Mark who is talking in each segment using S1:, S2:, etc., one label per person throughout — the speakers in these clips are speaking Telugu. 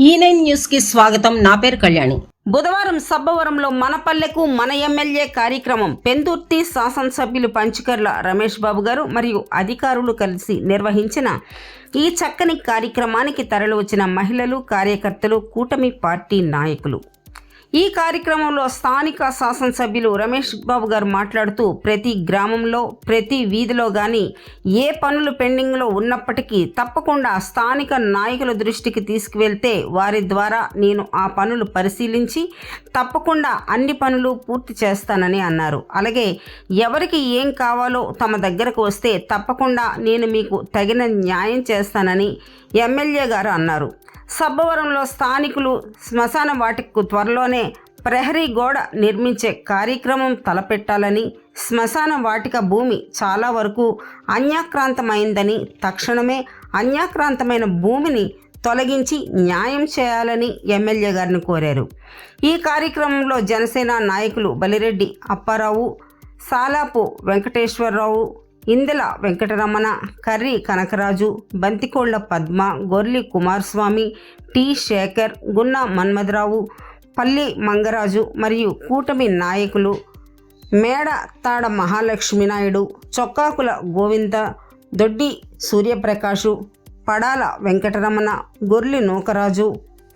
S1: E ఈ నైన్ న్యూస్కి స్వాగతం. నా పేరు కళ్యాణి.
S2: బుధవారం సబ్బవరంలో మన పల్లెకు మన ఎమ్మెల్యే కార్యక్రమం. పెందుర్తి శాసనసభ్యులు పంచకర్ల రమేష్ బాబు గారు మరియు అధికారులు కలిసి నిర్వహించిన ఈ చక్కని కార్యక్రమానికి తరలివచ్చిన మహిళలు కార్యకర్తలు కూటమి పార్టీ నాయకులు. ఈ కార్యక్రమంలో స్థానిక శాసనసభ్యులు రమేష్ బాబు గారు మాట్లాడుతూ ప్రతి గ్రామంలో ప్రతి వీధిలో కానీ ఏ పనులు పెండింగ్లో ఉన్నప్పటికీ తప్పకుండా స్థానిక నాయకుల దృష్టికి తీసుకువెళ్తే వారి ద్వారా నేను ఆ పనులు పరిశీలించి తప్పకుండా అన్ని పనులు పూర్తి చేస్తానని అన్నారు. అలాగే ఎవరికి ఏం కావాలో తమ దగ్గరకు వస్తే తప్పకుండా నేను మీకు తగిన న్యాయం చేస్తానని ఎమ్మెల్యే గారు అన్నారు. సబ్బవరంలో స్థానికులు శ్మశాన వాటికు త్వరలోనే ప్రహరీ గోడ నిర్మించే కార్యక్రమం తలపెట్టాలని శ్మశాన వాటిక భూమి చాలా వరకు అన్యాక్రాంతమైందని తక్షణమే అన్యాక్రాంతమైన భూమిని తొలగించి న్యాయం చేయాలని ఎమ్మెల్యే గారిని కోరారు. ఈ కార్యక్రమంలో జనసేన నాయకులు బలిరెడ్డి అప్పారావు సాలాపు వెంకటేశ్వరరావు ఇందల వెంకటరమణ కర్రి కనకరాజు బంతికోళ్ళ పద్మ గొర్లి కుమారస్వామి టి శేఖర్ గున్న మన్మధరావు పల్లి మంగరాజు మరియు కూటమి నాయకులు మేడ తాడ మహాలక్ష్మి నాయుడు చొక్కాకుల గోవింద దొడ్డి సూర్యప్రకాశు పడాల వెంకటరమణ గొర్లి నూకరాజు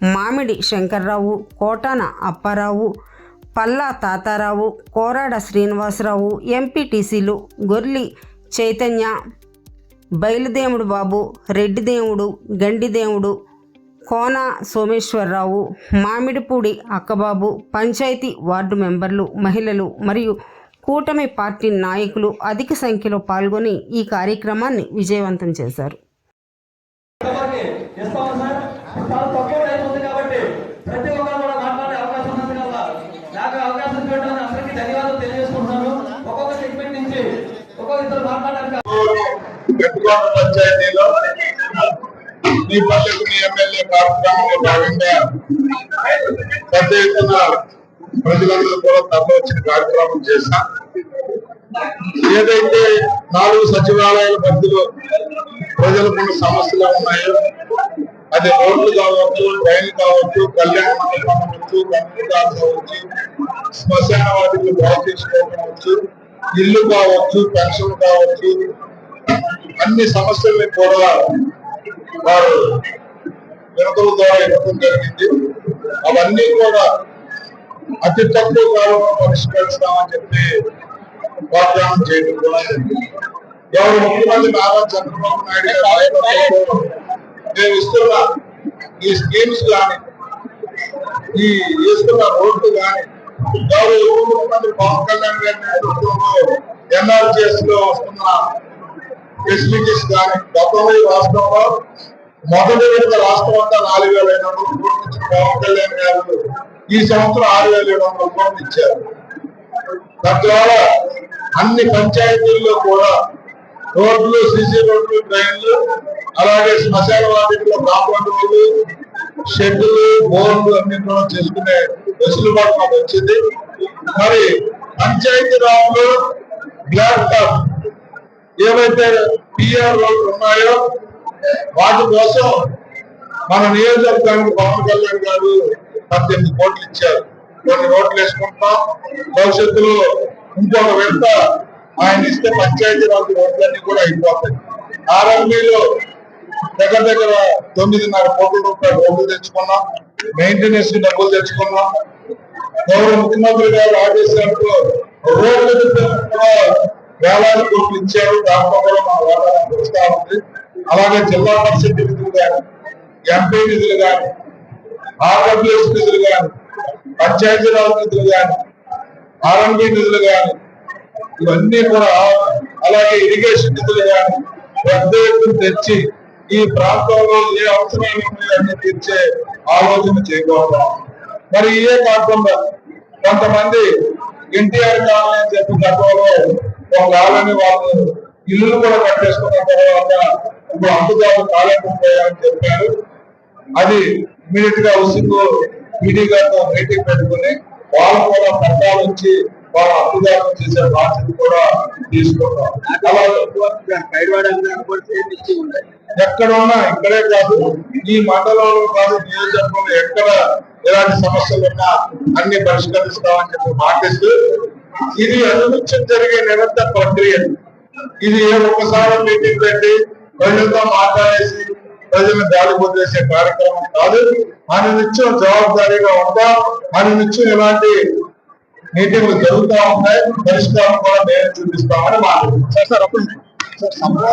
S2: మామిడి శంకర్రావు కోటాన అప్పారావు పల్లా తాతారావు కోరాడ శ్రీనివాసరావు ఎంపీటీసీలు గొర్లి చైతన్య బయలుదేవుడు బాబు రెడ్డిదేవుడు గండిదేవుడు కోన సోమేశ్వరరావు మామిడిపూడి అక్కబాబు పంచాయతీ వార్డు మెంబర్లు మహిళలు మరియు కూటమి పార్టీ నాయకులు అధిక సంఖ్యలో పాల్గొని ఈ కార్యక్రమాన్ని విజయవంతం చేశారు.
S3: ప్రతి ఒక్కరు
S4: గట్టుకోట పంచాయతీలో మీ పల్లెకు మీ ఎమ్మెల్యే కార్యక్రమంలో భాగంగా పెద్ద ఎత్తున ప్రజలందరూ కూడా తరలి వచ్చిన కార్యక్రమం చేశాం. ఏదైతే నాలుగు సచివాలయాల పరిధిలో ప్రజలకు ఉన్న సమస్యలు ఉన్నాయో అది రోడ్లు కావచ్చు ట్రైన్ కావచ్చు కళ్యాణ మండపం అవ్వచ్చు కంప్యూటర్ కావచ్చు శ్మశాన వాటికి బాగు చేసుకోవచ్చు ఇల్లు కావచ్చు పెన్షన్ కావచ్చు అన్ని సమస్యల్ని కూడా వారు వినతుల ద్వారా ఇవ్వడం జరిగింది. అవన్నీ కూడా అతి తక్కువ కాలంలో పరిష్కరిస్తామని చెప్పి వాగ్దానం చేయడం కూడా జరిగింది. ఎవరు ముఖ్యమంత్రి నారా చంద్రబాబు నాయుడు గారి మేము ఇస్తున్న ఈ స్కీమ్స్ కానీ ఈ ఇస్తున్న రోడ్లు కానీ గౌరవ ఉప ముఖ్యమంత్రి పవన్ కళ్యాణ్ గారి నేతృత్వంలో ఎన్ఆర్జిఎస్లో వస్తున్న ఫెసిలిటీస్ కానీ గతంలో రాష్ట్రంలో మొదటి విడత రాష్ట్రం అంతా నాలుగు వేల ఐదు వందల కోట్లు ఇచ్చిన పవన్ కళ్యాణ్ గారు ఈ సంవత్సరం ఆరు వేల ఏడు వందల కోట్లు ఇచ్చారు. తద్వారా అన్ని పంచాయతీల్లో కూడా రోడ్లు సిసి రోడ్లు ట్రైన్లు అలాగే శ్మశాన వాటిలో కాంపౌండ్ రోడ్లు షెడ్లు బోర్లు అన్ని కూడా చేసుకునే వెసులుబాటు మాకు వచ్చింది. మరి పంచాయతీ రావులు బ్లాక్ టాప్ ఏవైతే పిఆర్ ఉన్నాయో వాటి కోసం మన నియోజకవర్గానికి పవన్ కళ్యాణ్ గారు పద్దెనిమిది కోట్లు ఇచ్చారు. కొన్ని ఓట్లు వేసుకుంటాం భవిష్యత్తులో ఇంకొక విడత ఆయన ఇస్తే పంచాయతీ రాజు రోడ్లన్నీ కూడా అయిపోతాయి. ఆర్ఎంబీలో దగ్గర దగ్గర తొమ్మిదిన్నర కోట్ల రూపాయలు డబ్బులు తెచ్చుకున్నాం. మెయింటెనెన్స్కి డబ్బులు తెచ్చుకున్నాం. గౌరవ ముఖ్యమంత్రి గారు ఆదేశాలతో రోడ్లు కూడా వేలాది కోట్లు ఇచ్చారు దాంట్లో మన వాటానికి వస్తా ఉంది. అలాగే జిల్లా పరిషత్ నిధులు కానీ ఎంపీ నిధులు కానీ ఆర్డబ్ల్యూఎస్ నిధులు కానీ పంచాయతీరాజ్ నిధులు కానీ ఆర్ఎండి నిధులు కానీ ఇవన్నీ కూడా అలాగే ఇరిగేషన్ నిధులు కానీ పెద్ద ఎత్తున తెచ్చి ఈ ప్రాంతంలో ఏ అవసరాలు ఉన్నాయని తీర్చే ఆలోచన చేయబోతాం మరి ఇవే కాకుండా కొంతమంది ఎన్టీఆర్ కాలనీ అని చెప్పి గతంలో ఒక కాలనీ వాళ్ళు ఇల్లు కూడా కట్టేసుకున్న తర్వాత ఇప్పుడు అందుబాటు కాలేకపోయారని చెప్పారు. అది ఇమీడియట్గా హౌసింగ్ పీడీ గారితో మీటింగ్ పెట్టుకుని వాళ్ళు కూడా పట్టాలు వచ్చి వాళ్ళ అప్పుదారులు చేసే బాధ్యత కూడా తీసుకుంటాం ఎక్కడ ఉన్నా ఇక్కడే కాదు ఈ మండలంలో కాదు నియోజకవర్గంలో ఎక్కడ ఎలాంటి సమస్యలు ఉన్నా అన్ని పరిష్కరిస్తామని చెప్పి మాటిస్తూ ఇది అనునిత్యం జరిగే నిరంతర ప్రక్రియ. ఇది ఏ ఒక్కసారి మీటింగ్ పెట్టి ప్రజలతో మాట్లాడేసి ప్రజలను గాలి పొందేసే కార్యక్రమం కాదు. అనునిత్యం జవాబుదారీగా ఉంటాం. అనునిత్యం ఇలాంటి మీటింగ్లు జరుగుతూ ఉంటాయి. పరిష్కారం కూడా నేను చూపిస్తామని మాట్లాడుతున్నాను.